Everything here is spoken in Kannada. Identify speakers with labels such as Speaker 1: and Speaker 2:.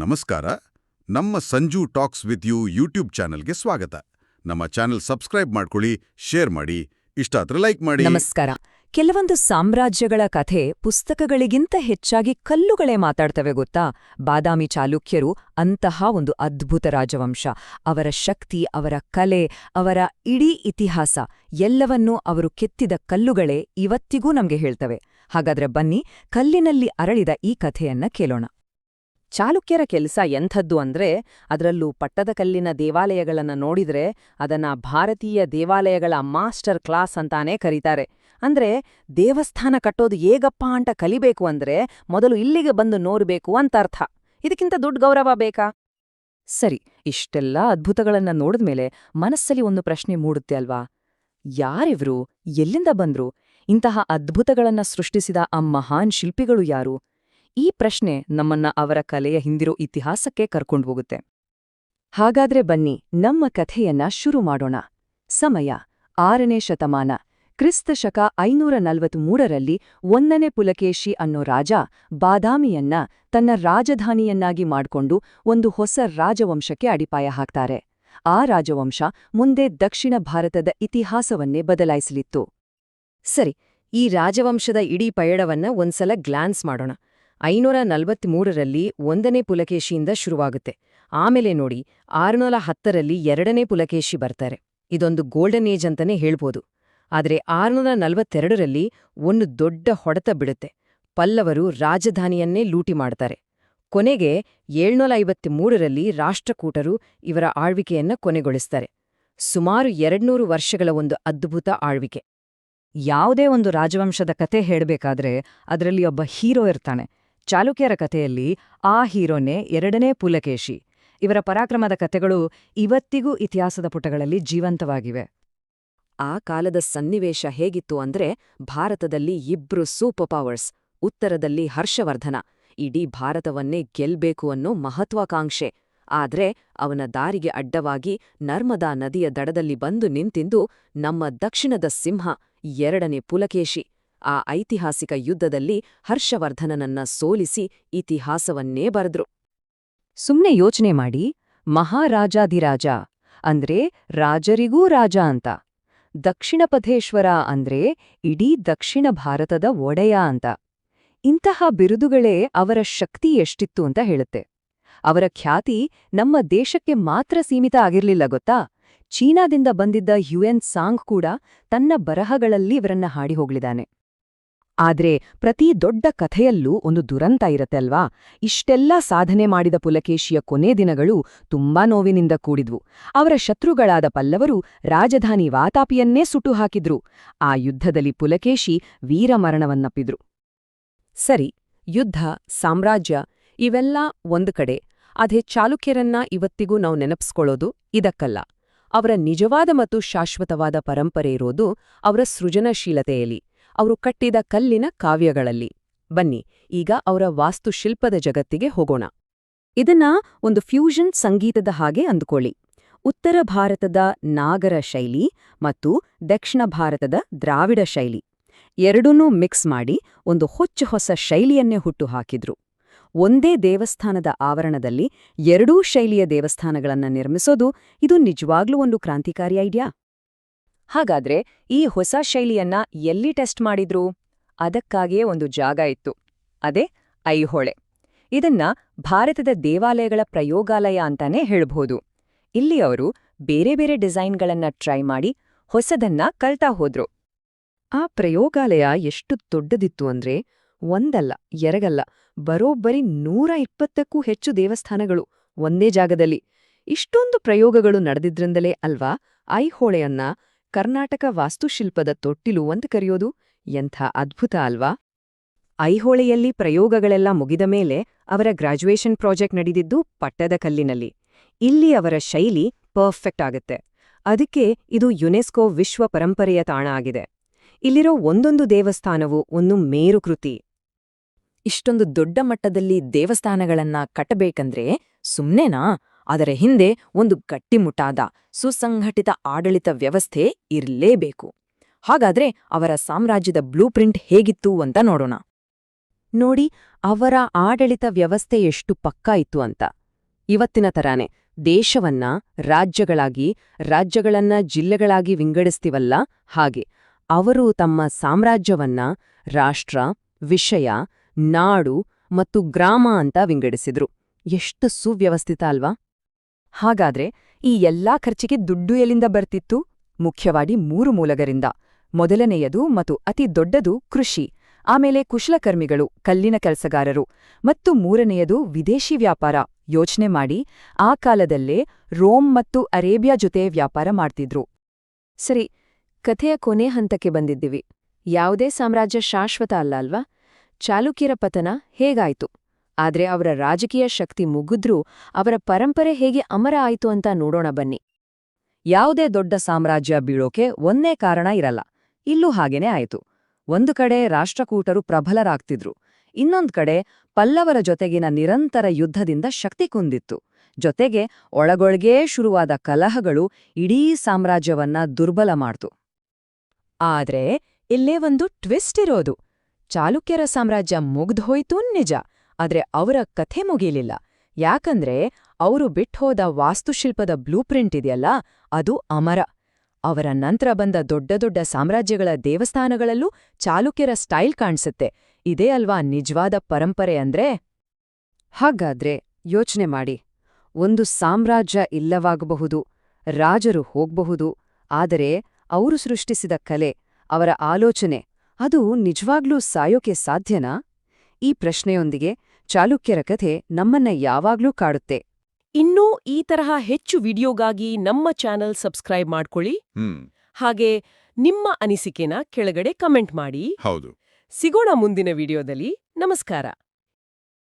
Speaker 1: ನಮಸ್ಕಾರ. ನಮ್ಮ Sanju talks with you YouTube ಚಾನೆಲ್ಗೆ ಸ್ವಾಗತ. ನಮ್ಮ ಚಾನೆಲ್ ಸಬ್ಸ್ಕ್ರೈಬ್ ಮಾಡ್ಕೊಳ್ಳಿ, ಶೇರ್ ಮಾಡಿ. ಇಷ್ಟ ಆದ್ರೆ ಲೈಕ್ ಮಾಡಿ.
Speaker 2: ನಮಸ್ಕಾರ. ಕೆಲವೊಂದು ಸಾಮ್ರಾಜ್ಯಗಳ ಕಥೆ ಪುಸ್ತಕಗಳಿಗಿಂತ ಹೆಚ್ಚಾಗಿ ಕಲ್ಲುಗಳೇ ಮಾತಾಡ್ತವೆ ಗೊತ್ತಾ? ಬಾದಾಮಿ ಚಾಲುಕ್ಯರು ಅಂತಹ ಒಂದು ಅದ್ಭುತ ರಾಜವಂಶ. ಅವರ ಶಕ್ತಿ, ಅವರ ಕಲೆ, ಅವರ ಇಡೀ ಇತಿಹಾಸ ಎಲ್ಲವನ್ನೂ ಅವರು ಕೆತ್ತಿದ ಕಲ್ಲುಗಳೇ ಇವತ್ತಿಗೂ ನಮಗೆ ಹೇಳ್ತವೆ. ಹಾಗಾದ್ರೆ ಬನ್ನಿ ಕಲ್ಲಿನಲ್ಲಿ ಅರಳಿದ ಈ ಕಥೆಯನ್ನ ಕೇಳೋಣ. ಚಾಲುಕ್ಯರ ಕೆಲಸ ಎಂಥದ್ದು ಅಂದ್ರೆ ಅದರಲ್ಲೂ ಪಟ್ಟದಕಲ್ಲಿನ ದೇವಾಲಯಗಳನ್ನು ನೋಡಿದ್ರೆ ಅದನ್ನ ಭಾರತೀಯ ದೇವಾಲಯಗಳ ಮಾಸ್ಟರ್ ಕ್ಲಾಸ್ ಅಂತಾನೇ ಕರೀತಾರೆ. ಅಂದ್ರೆ ದೇವಸ್ಥಾನ ಕಟ್ಟೋದು ಹೇಗಪ್ಪ ಅಂತ ಕಲಿಬೇಕು ಅಂದ್ರೆ ಮೊದಲು ಇಲ್ಲಿಗೆ ಬಂದು ನೋಡ್ಬೇಕು ಅಂತ ಅರ್ಥ. ಇದಕ್ಕಿಂತ ದುಡ್ಡು ಗೌರವ ಬೇಕಾ? ಸರಿ, ಇಷ್ಟೆಲ್ಲ ಅದ್ಭುತಗಳನ್ನ ನೋಡಿದ್ಮೇಲೆ ಮನಸ್ಸಲ್ಲಿ ಒಂದು ಪ್ರಶ್ನೆ ಮೂಡುತ್ತೆ ಅಲ್ವಾ? ಯಾರಿವ್ರು, ಎಲ್ಲಿಂದ ಬಂದ್ರು? ಇಂತಹ ಅದ್ಭುತಗಳನ್ನ ಸೃಷ್ಟಿಸಿದ ಆ ಮಹಾನ್ ಶಿಲ್ಪಿಗಳು ಯಾರು? ಈ ಪ್ರಶ್ನೆ ನಮ್ಮನ್ನ ಅವರ ಕಲೆಯ ಹಿಂದಿರೋ ಇತಿಹಾಸಕ್ಕೆ ಕರ್ಕೊಂಡು ಹೋಗುತ್ತೆ. ಹಾಗಾದ್ರೆ ಬನ್ನಿ, ನಮ್ಮ ಕಥೆಯನ್ನ ಶುರು ಮಾಡೋಣ. ಸಮಯ, ಆರನೇ ಶತಮಾನ. ಕ್ರಿಸ್ತ ಶಕ ಐನೂರ ನಲವತ್ಮೂರರಲ್ಲಿ ಒಂದನೇ ಪುಲಕೇಶಿ ಅನ್ನೋ ರಾಜ ಬಾದಾಮಿಯನ್ನ ತನ್ನ ರಾಜಧಾನಿಯನ್ನಾಗಿ ಮಾಡ್ಕೊಂಡು ಒಂದು ಹೊಸ ರಾಜವಂಶಕ್ಕೆ ಅಡಿಪಾಯ ಹಾಕ್ತಾರೆ. ಆ ರಾಜವಂಶ ಮುಂದೆ ದಕ್ಷಿಣ ಭಾರತದ ಇತಿಹಾಸವನ್ನೇ ಬದಲಾಯಿಸಲಿತ್ತು. ಸರಿ, ಈ ರಾಜವಂಶದ ಇಡೀ ಪಯಣವನ್ನ ಒಂದ್ಸಲ ಗ್ಲಾನ್ಸ್ ಮಾಡೋಣ. ಐನೂರ ನಲವತ್ಮೂರರಲ್ಲಿ ಒಂದನೇ ಪುಲಕೇಶಿಯಿಂದ ಶುರುವಾಗುತ್ತೆ. ಆಮೇಲೆ ನೋಡಿ ಆರುನೂರ ಹತ್ತರಲ್ಲಿ ಎರಡನೇ ಪುಲಕೇಶಿ ಬರ್ತಾರೆ. ಇದೊಂದು ಗೋಲ್ಡನ್ ಏಜ್ ಅಂತಾನೆ ಹೇಳ್ಬೋದು. ಆದರೆ ಆರುನೂರ ನಲವತ್ತೆರಡರಲ್ಲಿ ಒಂದು ದೊಡ್ಡ ಹೊಡೆತ ಬಿಡುತ್ತೆ. ಪಲ್ಲವರು ರಾಜಧಾನಿಯನ್ನೇ ಲೂಟಿ ಮಾಡ್ತಾರೆ. ಕೊನೆಗೆ ಏಳ್ನೂರ ಐವತ್ಮೂರರಲ್ಲಿ ರಾಷ್ಟ್ರಕೂಟರು ಇವರ ಆಳ್ವಿಕೆಯನ್ನ ಕೊನೆಗೊಳಿಸ್ತಾರೆ. ಸುಮಾರು ಎರಡ್ನೂರು ವರ್ಷಗಳ ಒಂದು ಅದ್ಭುತ ಆಳ್ವಿಕೆ. ಯಾವುದೇ ಒಂದು ರಾಜವಂಶದ ಕತೆ ಹೇಳಬೇಕಾದ್ರೆ ಅದರಲ್ಲಿ ಒಬ್ಬ ಹೀರೋ ಇರ್ತಾನೆ. ಚಾಲುಕ್ಯರ ಕಥೆಯಲ್ಲಿ ಆ ಹೀರೋನೇ ಎರಡನೇ ಪುಲಕೇಶಿ. ಇವರ ಪರಾಕ್ರಮದ ಕಥೆಗಳು ಇವತ್ತಿಗೂ ಇತಿಹಾಸದ ಪುಟಗಳಲ್ಲಿ ಜೀವಂತವಾಗಿವೆ. ಆ ಕಾಲದ ಸನ್ನಿವೇಶ ಹೇಗಿತ್ತು ಅಂದ್ರೆ ಭಾರತದಲ್ಲಿ ಇಬ್ರು ಸೂಪರ್ ಪವರ್ಸ್, ಉತ್ತರದಲ್ಲಿ ಹರ್ಷವರ್ಧನ, ಇಡೀ ಭಾರತವನ್ನೇ ಗೆಲ್ಬೇಕು ಅನ್ನೋ ಮಹತ್ವಾಕಾಂಕ್ಷೆ. ಆದ್ರೆ ಅವನ ದಾರಿಗೆ ಅಡ್ಡವಾಗಿ ನರ್ಮದಾ ನದಿಯ ದಡದಲ್ಲಿ ಬಂದು ನಿಂತಿದ್ದು ನಮ್ಮ ದಕ್ಷಿಣದ ಸಿಂಹ, ಎರಡನೇ ಪುಲಕೇಶಿ. ಆ ಐತಿಹಾಸಿಕ ಯುದ್ಧದಲ್ಲಿ ಹರ್ಷವರ್ಧನನನ್ನ ಸೋಲಿಸಿ ಇತಿಹಾಸವನ್ನೇ ಬರೆದ್ರು. ಸುಮ್ನೆ ಯೋಚನೆ ಮಾಡಿ, ಮಹಾರಾಜಾಧಿರಾಜ ಅಂದ್ರೆ ರಾಜರಿಗೂ ರಾಜ ಅಂತ. ದಕ್ಷಿಣಪಥೇಶ್ವರ ಅಂದ್ರೆ ಇಡೀ ದಕ್ಷಿಣ ಭಾರತದ ಒಡೆಯ ಅಂತ. ಇಂತಹ ಬಿರುದುಗಳೇ ಅವರ ಶಕ್ತಿ ಎಷ್ಟಿತ್ತು ಅಂತ ಹೇಳುತ್ತೆ. ಅವರ ಖ್ಯಾತಿ ನಮ್ಮ ದೇಶಕ್ಕೆ ಮಾತ್ರ ಸೀಮಿತ ಆಗಿರ್ಲಿಲ್ಲ ಗೊತ್ತಾ? ಚೀನಾದಿಂದ ಬಂದಿದ್ದ ಯುಎನ್ ಸಾಂಗ್ ಕೂಡ ತನ್ನ ಬರಹಗಳಲ್ಲಿ ಇವರನ್ನ ಹಾಡಿ ಹೋಗ್ಲಿದಾನೆ ಆದ್ರೆ ಪ್ರತಿ ದೊಡ್ಡ ಕಥೆಯಲ್ಲೂ ಒಂದು ದುರಂತ ಇರತ್ತೆ ಅಲ್ವಾ? ಇಷ್ಟೆಲ್ಲ ಸಾಧನೆ ಮಾಡಿದ ಪುಲಕೇಶಿಯ ಕೊನೆ ದಿನಗಳು ತುಂಬಾ ನೋವಿನಿಂದ ಕೂಡಿದ್ವು. ಅವರ ಶತ್ರುಗಳಾದ ಪಲ್ಲವರು ರಾಜಧಾನಿ ವಾತಾಪಿಯನ್ನೇ ಸುಟ್ಟು ಹಾಕಿದ್ರು. ಆ ಯುದ್ಧದಲ್ಲಿ ಪುಲಕೇಶಿ ವೀರಮರಣವನ್ನಪ್ಪಿದ್ರು. ಸರಿ, ಯುದ್ಧ, ಸಾಮ್ರಾಜ್ಯ ಇವೆಲ್ಲ ಒಂದು ಕಡೆ. ಅದೇ ಚಾಲುಕ್ಯರನ್ನ ಇವತ್ತಿಗೂ ನಾವು ನೆನಪಿಸ್ಕೊಳ್ಳೋದು ಇದಕ್ಕಲ್ಲ. ಅವರ ನಿಜವಾದ ಮತ್ತು ಶಾಶ್ವತವಾದ ಪರಂಪರೆ ಇರೋದು ಅವರ ಸೃಜನಶೀಲತೆಯಲ್ಲಿ. ಅವರು ಕಟ್ಟಿದ ಕಲ್ಲಿನ ಕಾವ್ಯಗಳಲ್ಲಿ. ಬನ್ನಿ, ಈಗ ಅವರ ವಾಸ್ತುಶಿಲ್ಪದ ಜಗತ್ತಿಗೆ ಹೋಗೋಣ. ಇದನ್ನ ಒಂದು ಫ್ಯೂಷನ್ ಸಂಗೀತದ ಹಾಗೆ ಅಂದುಕೊಳ್ಳಿ. ಉತ್ತರ ಭಾರತದ ನಾಗರ ಶೈಲಿ ಮತ್ತು ದಕ್ಷಿಣ ಭಾರತದ ದ್ರಾವಿಡ ಶೈಲಿ. ಎರಡನ್ನೂ ಮಿಕ್ಸ್ ಮಾಡಿ ಒಂದು ಹೊಚ್ಚ ಹೊಸ ಶೈಲಿಯನ್ನೇ ಹುಟ್ಟು ಹಾಕಿದ್ರು ಒಂದೇ ದೇವಸ್ಥಾನದ ಆವರಣದಲ್ಲಿ ಎರಡೂ ಶೈಲಿಯ ದೇವಸ್ಥಾನಗಳನ್ನು ನಿರ್ಮಿಸೋದು ಇದು ನಿಜವಾಗ್ಲೂ ಒಂದು ಕ್ರಾಂತಿಕಾರಿ ಐಡಿಯಾ. ಹಾಗಾದ್ರೆ ಈ ಹೊಸ ಶೈಲಿಯನ್ನ ಎಲ್ಲಿ ಟೆಸ್ಟ್ ಮಾಡಿದ್ರು? ಅದಕ್ಕಾಗಿಯೇ ಒಂದು ಜಾಗ ಇತ್ತು, ಅದೇ ಐಹೊಳೆ. ಇದನ್ನ ಭಾರತದ ದೇವಾಲಯಗಳ ಪ್ರಯೋಗಾಲಯ ಅಂತಾನೆ ಹೇಳ್ಬೋದು. ಇಲ್ಲಿ ಅವರು ಬೇರೆ ಬೇರೆ ಡಿಸೈನ್ಗಳನ್ನ ಟ್ರೈ ಮಾಡಿ ಹೊಸದನ್ನ ಕಲ್ತಾ ಹೋದ್ರು. ಆ ಪ್ರಯೋಗಾಲಯ ಎಷ್ಟು ದೊಡ್ಡದಿತ್ತು ಅಂದ್ರೆ ಒಂದಲ್ಲ, ಎರಗಲ್ಲ, ಬರೋಬ್ಬರಿ ನೂರ ಇಪ್ಪತ್ತಕ್ಕೂ ಹೆಚ್ಚು ದೇವಸ್ಥಾನಗಳು ಒಂದೇ ಜಾಗದಲ್ಲಿ. ಇಷ್ಟೊಂದು ಪ್ರಯೋಗಗಳು ನಡೆದಿದ್ರಿಂದಲೇ ಅಲ್ವಾ ಐಹೊಳೆಯನ್ನ ಕರ್ನಾಟಕ ವಾಸ್ತುಶಿಲ್ಪದ ತೊಟ್ಟಿಲು ಅಂತ ಕರೆಯೋದು? ಎಂಥ ಅದ್ಭುತ ಅಲ್ವಾ? ಐಹೊಳೆಯಲ್ಲಿ ಪ್ರಯೋಗಗಳೆಲ್ಲ ಮುಗಿದ ಮೇಲೆ ಅವರ ಗ್ರಾಜ್ಯುಯೇಷನ್ ಪ್ರಾಜೆಕ್ಟ್ ನಡೆದಿದ್ದು ಪಟ್ಟದ ಕಲ್ಲಿನಲ್ಲಿ. ಇಲ್ಲಿ ಅವರ ಶೈಲಿ ಪರ್ಫೆಕ್ಟ್ ಆಗುತ್ತೆ. ಅದಕ್ಕೆ ಇದು ಯುನೆಸ್ಕೋ ವಿಶ್ವ ಪರಂಪರೆಯ ತಾಣ ಆಗಿದೆ. ಇಲ್ಲಿರೋ ಒಂದೊಂದು ದೇವಸ್ಥಾನವು ಒಂದು ಮೇರುಕೃತಿ ಇಷ್ಟೊಂದು ದೊಡ್ಡ ಮಟ್ಟದಲ್ಲಿ ದೇವಸ್ಥಾನಗಳನ್ನ ಕಟ್ಟಬೇಕಂದ್ರೆ ಸುಮ್ನೆನಾ? ಅದರ ಹಿಂದೆ ಒಂದು ಗಟ್ಟಿಮುಟ್ಟಾದ ಸುಸಂಘಟಿತ ಆಡಳಿತ ವ್ಯವಸ್ಥೆ ಇರಲೇಬೇಕು. ಹಾಗಾದ್ರೆ ಅವರ ಸಾಮ್ರಾಜ್ಯದ ಬ್ಲೂ ಪ್ರಿಂಟ್ ಹೇಗಿತ್ತು ಅಂತ ನೋಡೋಣ. ನೋಡಿ, ಅವರ ಆಡಳಿತ ವ್ಯವಸ್ಥೆ ಎಷ್ಟು ಪಕ್ಕಾ ಇತ್ತು ಅಂತ. ಇವತ್ತಿನ ತರಾನೆ, ದೇಶವನ್ನ ರಾಜ್ಯಗಳಾಗಿ, ರಾಜ್ಯಗಳನ್ನ ಜಿಲ್ಲೆಗಳಾಗಿ ವಿಂಗಡಿಸ್ತೀವಲ್ಲ? ಹಾಗೆ, ಅವರು ತಮ್ಮ ಸಾಮ್ರಾಜ್ಯವನ್ನ ರಾಷ್ಟ್ರ, ವಿಷಯ, ನಾಡು ಮತ್ತು ಗ್ರಾಮ ಅಂತ ವಿಂಗಡಿಸಿದ್ರು. ಎಷ್ಟು ಸುವ್ಯವಸ್ಥಿತ ಅಲ್ವಾ? ಹಾಗಾದ್ರೆ ಈ ಎಲ್ಲಾ ಖರ್ಚಿಗೆ ದುಡ್ಡು ಎಲ್ಲಿಂದ ಬರ್ತಿತ್ತು? ಮುಖ್ಯವಾಗಿ ಮೂರು ಮೂಲಗರಿಂದ ಮೊದಲನೆಯದು ಮತ್ತು ಅತಿ ದೊಡ್ಡದು ಕೃಷಿ. ಆಮೇಲೆ ಕುಶಲಕರ್ಮಿಗಳು, ಕಲ್ಲಿನ ಕೆಲಸಗಾರರು ಮತ್ತು ಮೂರನೆಯದು ವಿದೇಶಿ ವ್ಯಾಪಾರ. ಯೋಚನೆ ಮಾಡಿ, ಆ ಕಾಲದಲ್ಲೇ ರೋಮ್ ಮತ್ತು ಅರೇಬಿಯಾ ಜೊತೆ ವ್ಯಾಪಾರ ಮಾಡ್ತಿದ್ರು. ಸರಿ, ಕಥೆಯ ಕೊನೆ ಹಂತಕ್ಕೆ ಬಂದಿದ್ದೀವಿ. ಯಾವುದೇ ಸಾಮ್ರಾಜ್ಯ ಶಾಶ್ವತ ಅಲ್ಲ ಅಲ್ವಾ? ಚಾಲುಕ್ಯರ ಪತನ ಹೇಗಾಯ್ತು? ಆದ್ರೆ ಅವರ ರಾಜಕೀಯ ಶಕ್ತಿ ಮುಗಿದ್ರೂ ಅವರ ಪರಂಪರೆ ಹೇಗೆ ಅಮರ ಆಯಿತು ಅಂತ ನೋಡೋಣ ಬನ್ನಿ. ಯಾವುದೇ ದೊಡ್ಡ ಸಾಮ್ರಾಜ್ಯ ಬೀಳೋಕೆ ಒಂದೇ ಕಾರಣ ಇರಲ್ಲ. ಇಲ್ಲೂ ಹಾಗೇನೇ ಆಯಿತು. ಒಂದು ಕಡೆ ರಾಷ್ಟ್ರಕೂಟರು ಪ್ರಬಲರಾಗ್ತಿದ್ರು. ಇನ್ನೊಂದು ಕಡೆ ಪಲ್ಲವರ ಜೊತೆಗಿನ ನಿರಂತರ ಯುದ್ಧದಿಂದ ಶಕ್ತಿ ಕುಂದಿತ್ತು. ಜೊತೆಗೆ ಒಳಗೊಳಗೇ ಶುರುವಾದ ಕಲಹಗಳು ಇಡೀ ಸಾಮ್ರಾಜ್ಯವನ್ನ ದುರ್ಬಲ ಮಾಡ್ತು. ಆದ್ರೆ ಇಲ್ಲೇ ಒಂದು ಟ್ವಿಸ್ಟ್ ಇರೋದು. ಚಾಲುಕ್ಯರ ಸಾಮ್ರಾಜ್ಯ ಮುಗ್ದ್ಹೋಯ್ತು ನಿಜ. ಆದ್ರೆ ಅವರ ಕಥೆ ಮುಗೀಲಿಲ್ಲ ಯಾಕಂದ್ರೆ ಅವರು ಬಿಟ್ಹೋದ ವಾಸ್ತುಶಿಲ್ಪದ ಬ್ಲೂಪ್ರಿಂಟ್ ಇದೆಯಲ್ಲ, ಅದು ಅಮರ. ಅವರ ನಂತರ ಬಂದ ದೊಡ್ಡ ದೊಡ್ಡ ಸಾಮ್ರಾಜ್ಯಗಳ ದೇವಸ್ಥಾನಗಳಲ್ಲೂ ಚಾಲುಕ್ಯರ ಸ್ಟೈಲ್ ಕಾಣಿಸುತ್ತೆ. ಇದೇ ಅಲ್ವಾ ನಿಜವಾದ ಪರಂಪರೆ ಅಂದ್ರೆ? ಹಾಗಾದ್ರೆ ಯೋಚನೆ ಮಾಡಿ. ಒಂದು ಸಾಮ್ರಾಜ್ಯ ಇಲ್ಲವಾಗಬಹುದು, ರಾಜರು ಹೋಗ್ಬಹುದು, ಆದರೆ ಅವರು ಸೃಷ್ಟಿಸಿದ ಕಲೆ, ಅವರ ಆಲೋಚನೆ, ಅದು ನಿಜವಾಗ್ಲೂ ಸಾಯೋಕೆ ಸಾಧ್ಯನಾ? ಈ ಪ್ರಶ್ನೆಯೊಂದಿಗೆ ಚಾಲುಕ್ಯರ ಕಥೆ ನಮ್ಮನ್ನ ಯಾವಾಗ್ಲೂ ಕಾಡುತ್ತೆ.
Speaker 3: ಇನ್ನೂ ಈ ತರಹ ಹೆಚ್ಚು ವಿಡಿಯೋಗಾಗಿ ನಮ್ಮ ಚಾನೆಲ್ ಸಬ್ಸ್ಕ್ರೈಬ್ ಮಾಡ್ಕೊಳ್ಳಿ. ಹಾಗೆ ನಿಮ್ಮ ಅನಿಸಿಕೆನ ಕೆಳಗಡೆ ಕಮೆಂಟ್ ಮಾಡಿ.
Speaker 1: ಹೌದು.
Speaker 3: ಸಿಗೋಣ ಮುಂದಿನ ವಿಡಿಯೋದಲ್ಲಿ. ನಮಸ್ಕಾರ.